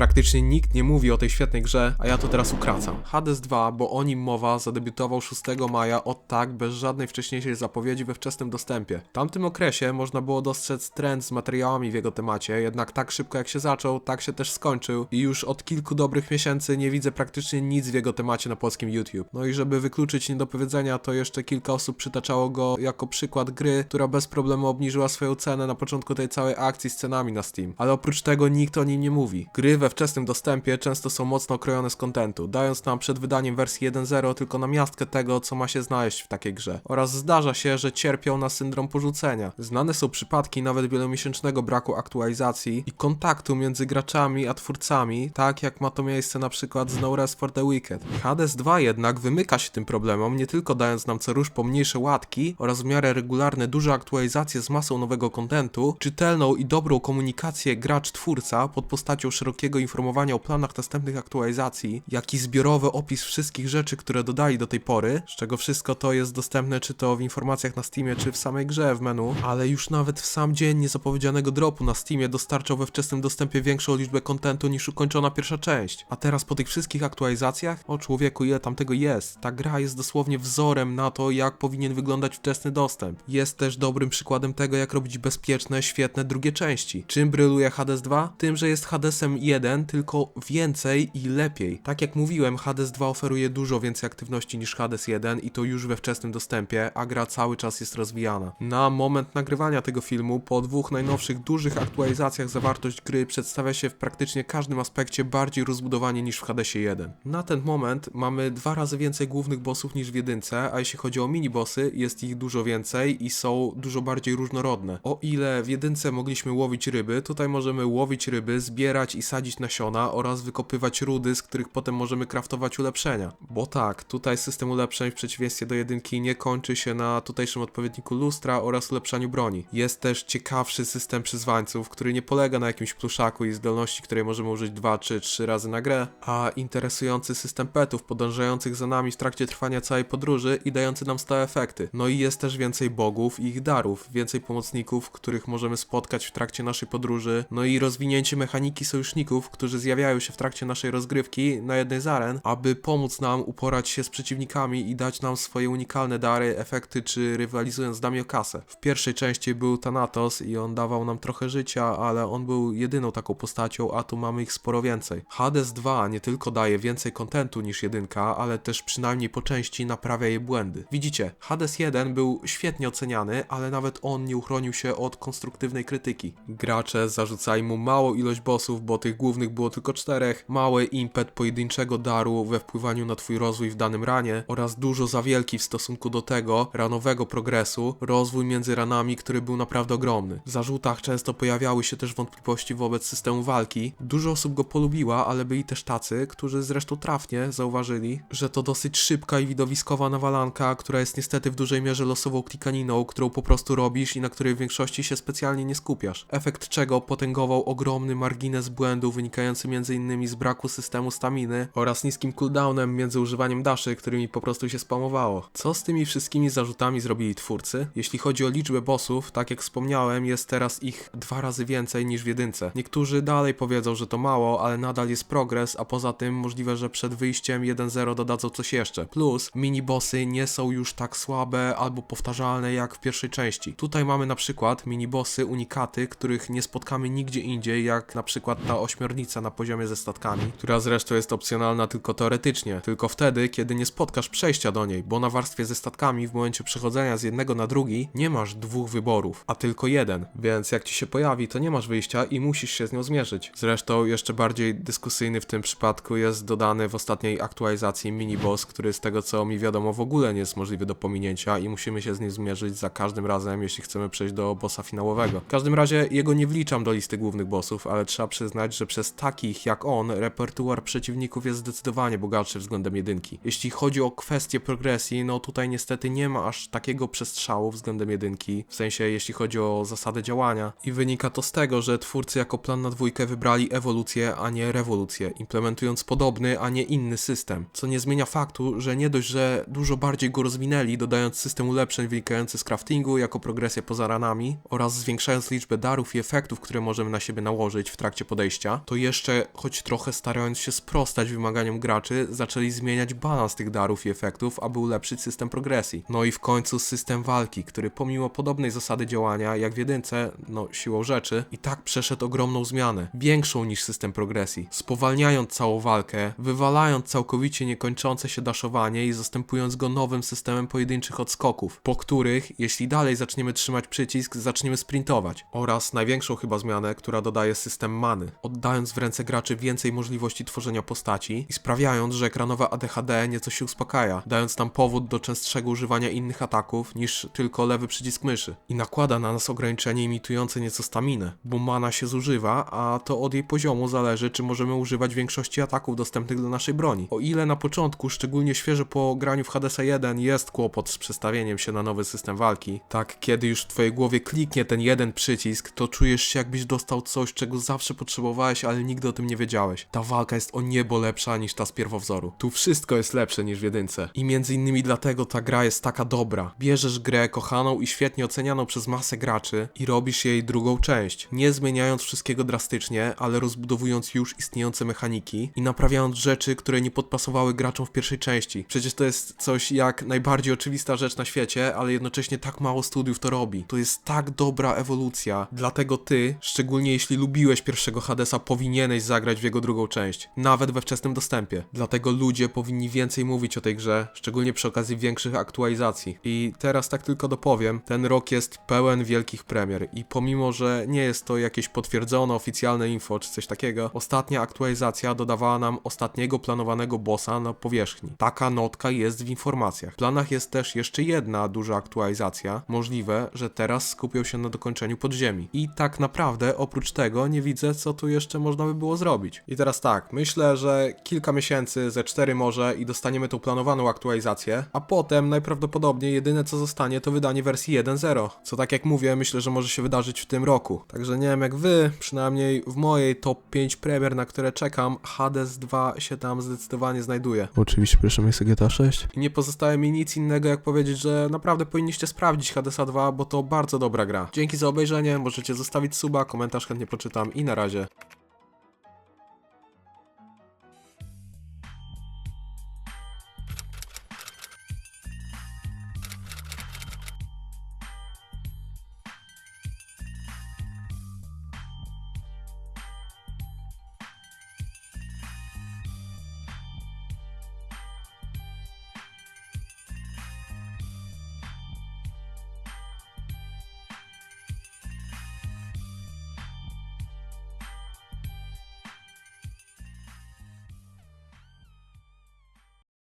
Praktycznie nikt nie mówi o tej świetnej grze, a ja to teraz ukracam. Hades 2, bo o nim mowa, zadebiutował 6 maja od tak, bez żadnej wcześniejszej zapowiedzi we wczesnym dostępie. W tamtym okresie można było dostrzec trend z materiałami w jego temacie, jednak tak szybko jak się zaczął, tak się też skończył i już od kilku dobrych miesięcy nie widzę praktycznie nic w jego temacie na polskim YouTube. No i żeby wykluczyć niedopowiedzenia, to jeszcze kilka osób przytaczało go jako przykład gry, która bez problemu obniżyła swoją cenę na początku tej całej akcji z cenami na Steam. Ale oprócz tego nikt o nim nie mówi. Gry we wczesnym dostępie często są mocno okrojone z kontentu, dając nam przed wydaniem wersji 1.0 tylko namiastkę tego, co ma się znaleźć w takiej grze. Oraz zdarza się, że cierpią na syndrom porzucenia. Znane są przypadki nawet wielomiesięcznego braku aktualizacji i kontaktu między graczami a twórcami, tak jak ma to miejsce na przykład z No Rest for the Wicked. Hades 2 jednak wymyka się tym problemom, nie tylko dając nam co rusz pomniejsze łatki oraz w miarę regularne duże aktualizacje z masą nowego kontentu, czytelną i dobrą komunikację gracz-twórca pod postacią szerokiego informowania o planach następnych aktualizacji, jak i zbiorowy opis wszystkich rzeczy, które dodali do tej pory, z czego wszystko to jest dostępne czy to w informacjach na Steamie, czy w samej grze w menu, ale już nawet w sam dzień niezapowiedzianego dropu na Steamie dostarczał we wczesnym dostępie większą liczbę kontentu niż ukończona pierwsza część. A teraz po tych wszystkich aktualizacjach, o człowieku, ile tam tego jest. Ta gra jest dosłownie wzorem na to, jak powinien wyglądać wczesny dostęp. Jest też dobrym przykładem tego, jak robić bezpieczne, świetne drugie części. Czym bryluje Hades 2? Tym, że jest Hadesem 1, tylko więcej i lepiej. Tak jak mówiłem, Hades 2 oferuje dużo więcej aktywności niż Hades 1 i to już we wczesnym dostępie, a gra cały czas jest rozwijana. Na moment nagrywania tego filmu, po dwóch najnowszych dużych aktualizacjach zawartość gry przedstawia się w praktycznie każdym aspekcie bardziej rozbudowanie niż w Hadesie 1. Na ten moment mamy dwa razy więcej głównych bossów niż w jedynce, a jeśli chodzi o minibossy, jest ich dużo więcej i są dużo bardziej różnorodne. O ile w jedynce mogliśmy łowić ryby, tutaj możemy łowić ryby, zbierać i sadzić nasiona oraz wykopywać rudy, z których potem możemy craftować ulepszenia. Bo tak, tutaj system ulepszeń w przeciwieństwie do jedynki nie kończy się na tutejszym odpowiedniku lustra oraz ulepszaniu broni. Jest też ciekawszy system przyzwańców, który nie polega na jakimś pluszaku i zdolności, której możemy użyć dwa czy trzy razy na grę, a interesujący system petów podążających za nami w trakcie trwania całej podróży i dający nam stałe efekty. No i jest też więcej bogów i ich darów, więcej pomocników, których możemy spotkać w trakcie naszej podróży, no i rozwinięcie mechaniki sojuszników, którzy zjawiają się w trakcie naszej rozgrywki na jednej z aren, aby pomóc nam uporać się z przeciwnikami i dać nam swoje unikalne dary, efekty czy rywalizując z nami o kasę. W pierwszej części był Thanatos i on dawał nam trochę życia, ale on był jedyną taką postacią, a tu mamy ich sporo więcej. Hades 2 nie tylko daje więcej kontentu niż jedynka, ale też przynajmniej po części naprawia jej błędy. Widzicie, Hades 1 był świetnie oceniany, ale nawet on nie uchronił się od konstruktywnej krytyki. Gracze zarzucali mu małą ilość bossów, bo tych głównych było tylko czterech, mały impet pojedynczego daru we wpływaniu na twój rozwój w danym ranie oraz dużo za wielki w stosunku do tego ranowego progresu, rozwój między ranami, który był naprawdę ogromny. W zarzutach często pojawiały się też wątpliwości wobec systemu walki. Dużo osób go polubiła, ale byli też tacy, którzy zresztą trafnie zauważyli, że to dosyć szybka i widowiskowa nawalanka, która jest niestety w dużej mierze losową klikaniną, którą po prostu robisz i na której w większości się specjalnie nie skupiasz. Efekt czego potęgował ogromny margines błędu wynikający m.in. z braku systemu staminy oraz niskim cooldownem między używaniem daszy, którymi po prostu się spamowało. Co z tymi wszystkimi zarzutami zrobili twórcy? Jeśli chodzi o liczbę bossów, tak jak wspomniałem, jest teraz ich dwa razy więcej niż w jedynce. Niektórzy dalej powiedzą, że to mało, ale nadal jest progres, a poza tym możliwe, że przed wyjściem 1.0 dodadzą coś jeszcze. Plus, minibossy nie są już tak słabe albo powtarzalne jak w pierwszej części. Tutaj mamy na przykład minibossy, unikaty, których nie spotkamy nigdzie indziej, jak na przykład ta na poziomie ze statkami, która zresztą jest opcjonalna tylko teoretycznie, tylko wtedy, kiedy nie spotkasz przejścia do niej, bo na warstwie ze statkami w momencie przechodzenia z jednego na drugi nie masz dwóch wyborów, a tylko jeden, więc jak ci się pojawi, to nie masz wyjścia i musisz się z nią zmierzyć. Zresztą jeszcze bardziej dyskusyjny w tym przypadku jest dodany w ostatniej aktualizacji miniboss, który z tego co mi wiadomo w ogóle nie jest możliwy do pominięcia i musimy się z nim zmierzyć za każdym razem, jeśli chcemy przejść do bossa finałowego. W każdym razie jego nie wliczam do listy głównych bossów, ale trzeba przyznać, że przez takich jak on repertuar przeciwników jest zdecydowanie bogatszy względem jedynki. Jeśli chodzi o kwestię progresji, no tutaj niestety nie ma aż takiego przestrzału względem jedynki, w sensie jeśli chodzi o zasadę działania i wynika to z tego, że twórcy jako plan na dwójkę wybrali ewolucję, a nie rewolucję, implementując podobny, a nie inny system, co nie zmienia faktu, że nie dość, że dużo bardziej go rozwinęli, dodając system ulepszeń wynikający z craftingu jako progresję poza ranami oraz zwiększając liczbę darów i efektów, które możemy na siebie nałożyć w trakcie podejścia, to jeszcze, choć trochę starając się sprostać wymaganiom graczy, zaczęli zmieniać balans tych darów i efektów, aby ulepszyć system progresji. No i w końcu system walki, który pomimo podobnej zasady działania, jak w jedynce, no siłą rzeczy, i tak przeszedł ogromną zmianę, większą niż system progresji, spowalniając całą walkę, wywalając całkowicie niekończące się daszowanie i zastępując go nowym systemem pojedynczych odskoków, po których, jeśli dalej zaczniemy trzymać przycisk, zaczniemy sprintować. Oraz największą chyba zmianę, która dodaje system many, oddając w ręce graczy więcej możliwości tworzenia postaci i sprawiając, że ekranowe ADHD nieco się uspokaja, dając nam powód do częstszego używania innych ataków niż tylko lewy przycisk myszy. I nakłada na nas ograniczenie imitujące nieco staminę, bo mana się zużywa, a to od jej poziomu zależy, czy możemy używać większości ataków dostępnych do naszej broni. O ile na początku, szczególnie świeżo po graniu w Hadesa 1 jest kłopot z przestawieniem się na nowy system walki, tak kiedy już w twojej głowie kliknie ten jeden przycisk, to czujesz się jakbyś dostał coś, czego zawsze potrzebowałeś, ale nigdy o tym nie wiedziałeś. Ta walka jest o niebo lepsza niż ta z pierwowzoru. Tu wszystko jest lepsze niż w jedynce. I między innymi dlatego ta gra jest taka dobra. Bierzesz grę kochaną i świetnie ocenianą przez masę graczy i robisz jej drugą część. Nie zmieniając wszystkiego drastycznie, ale rozbudowując już istniejące mechaniki i naprawiając rzeczy, które nie podpasowały graczom w pierwszej części. Przecież to jest coś jak najbardziej oczywista rzecz na świecie, ale jednocześnie tak mało studiów to robi. To jest tak dobra ewolucja. Dlatego ty, szczególnie jeśli lubiłeś pierwszego Hadesa, powinieneś zagrać w jego drugą część. Nawet we wczesnym dostępie. Dlatego ludzie powinni więcej mówić o tej grze, szczególnie przy okazji większych aktualizacji. I teraz tak tylko dopowiem, ten rok jest pełen wielkich premier i pomimo, że nie jest to jakieś potwierdzone oficjalne info czy coś takiego, ostatnia aktualizacja dodawała nam ostatniego planowanego bossa na powierzchni. Taka notka jest w informacjach. W planach jest też jeszcze jedna duża aktualizacja. Możliwe, że teraz skupią się na dokończeniu podziemi. I tak naprawdę oprócz tego nie widzę, co tu jeszcze można by było zrobić. I teraz tak, myślę, że kilka miesięcy, ze cztery może i dostaniemy tą planowaną aktualizację, a potem najprawdopodobniej jedyne co zostanie to wydanie wersji 1.0, co tak jak mówię, myślę, że może się wydarzyć w tym roku. Także nie wiem jak wy, przynajmniej w mojej top 5 premier, na które czekam, Hades 2 się tam zdecydowanie znajduje. Oczywiście pierwsze miejsce GTA 6. I nie pozostaje mi nic innego jak powiedzieć, że naprawdę powinniście sprawdzić Hadesa 2, bo to bardzo dobra gra. Dzięki za obejrzenie, możecie zostawić suba, komentarz chętnie poczytam i na razie.